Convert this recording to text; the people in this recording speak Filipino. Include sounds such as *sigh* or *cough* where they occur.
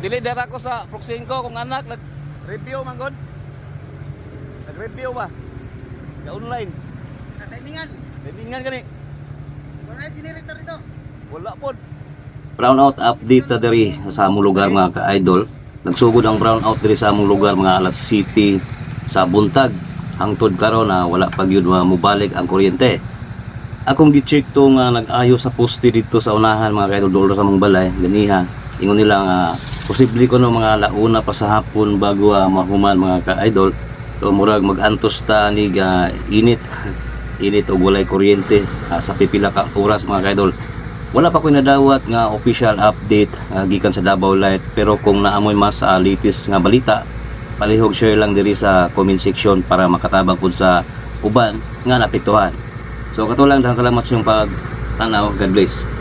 dili dara ko sa Proxinco kung anak nag review man god. Nag review ba? Sa online. Sa timingan. Bimbingan gani. Wala generator ito. Wala pod. Brownout update ta diri sa among lugar mga ka-idol. Nagsugod ang brownout diri sa among lugar mga alas city sa buntag. Hangtod karon na wala pa gyud mobalik ang kuryente. Akong gi-check to nga nag-ayo sa poste dito sa unahan mga ka-idol doon sa mong balay ganiha. Ingon nila nga posible ko no mga launa pa sa hapon bago ah, mahuman mga ka-idol. So murag mag-antos ta ni ga init. *laughs* Init o walay kuryente ah, sa pipila ka oras mga ka-idol. Wala pa ko nadawat nga official update ah, gikan sa Davao Light. Pero kung naamoy mas ah, latest nga balita palihog share lang diri sa comment section para makatabang pud sa uban nga napektuhan. So katulang daghang salamat sa inyong pag tanaw God bless